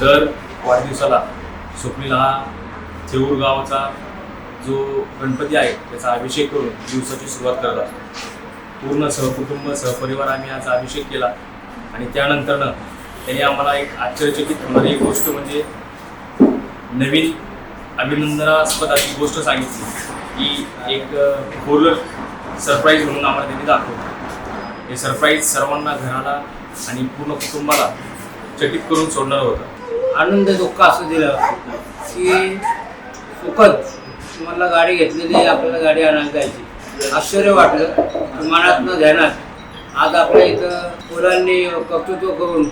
दर वाढदिवसाला स्वप्नील हा थेऊर गावाचा जो गणपती आहे त्याचा अभिषेक करून दिवसाची सुरुवात करत असतो. पूर्ण सहकुटुंब सहपरिवार आम्ही याचा अभिषेक केला. आणि त्यानंतरनं त्यांनी आम्हाला एक आश्चर्यचकित होणारी एक गोष्ट म्हणजे नवीन अभिनंदनास्पद अशी गोष्ट सांगितली. की एक फोर सरप्राईज म्हणून आम्हाला त्यांनी दाखवलं. हे सरप्राईज सर्वांना घराला आणि पूर्ण कुटुंबाला चकित करून सोडणार होतं. आनंद दुःख असं दिलं की सुखद मला गाडी घेतलेली आपल्याला गाडी आणायला जायची. आश्चर्य वाटलं. मनातनं ध्यानात. आज आपल्या इथं मुलांनी कर्तृत्व करून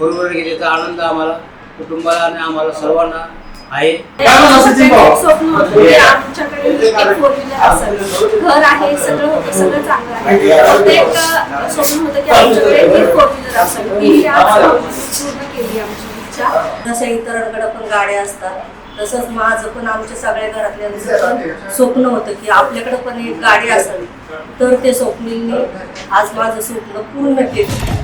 बरोबर घेतल्याचा आनंद आम्हाला कुटुंबाला आणि आम्हाला सर्वांना आहे. स्वप्न होतं की आमच्याकडे एक फोर व्हीलर असेल. घर आहे सगळं होतं सगळं चांगलं आहे. फक्त एक अ, स्वप्न होतं की आमच्याकडे एक फोर व्हीलर असेल. ही आज पूर्ण केली आमची. इच्छा जशा इतरांकडे पण गाड्या असतात तसंच माझं पण आमच्या सगळ्या घरातल्यांचं पण स्वप्न होतं की आपल्याकडे पण एक गाडी असावी. तर ते स्वप्नीने आज माझं स्वप्न पूर्ण केलं.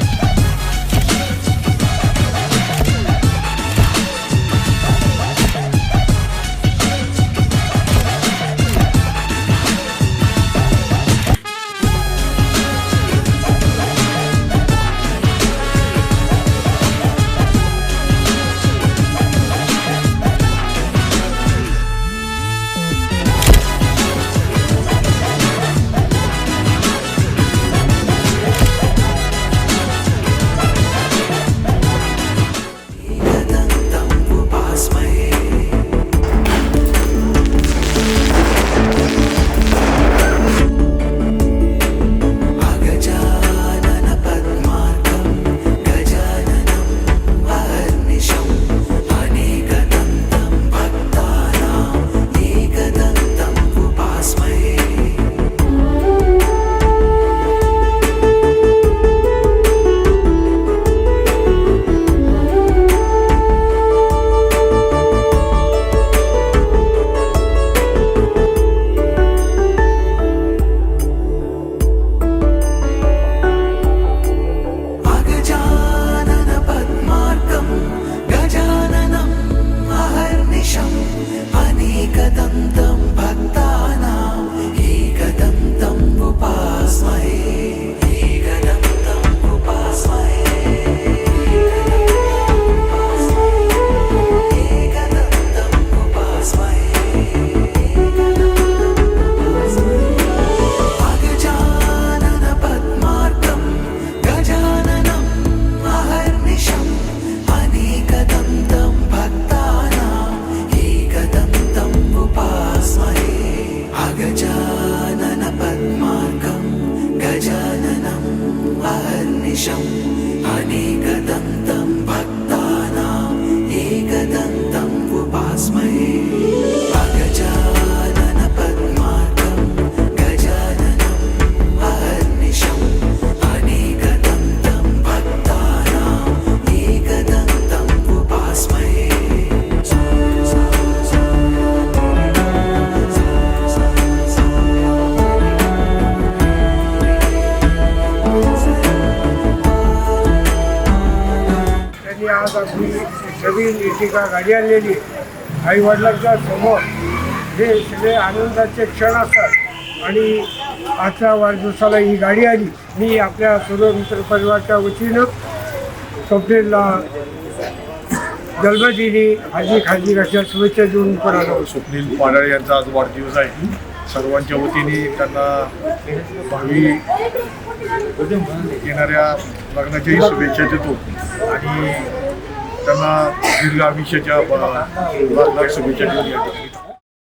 జగదంతా अनेकदन्तं भक्तानाम् एकदन्तम् उपास्महे त्यांनी नवीन इटिका गाडी आणलेली आई वडिलांच्या समोर. हे सगळे आनंदाचे क्षण असतात. आणि आजच्या वाढदिवसाला ही गाडी आली. मी आपल्या सर्व मित्र परिवारच्या वतीनं कंपनीला जन्मदिनी हाजी खाजी अशा शुभेच्छा देऊन करायला स्वप्नील पाडाळे यांचा आज वाढदिवस आहे. सर्वांच्या वतीने त्यांना भावी येणाऱ्या लग्नाच्याही शुभेच्छा देतो. आणि त्यांना दीर्घ आयुष्याच्या शुभेच्छा देऊन या ठिकाणी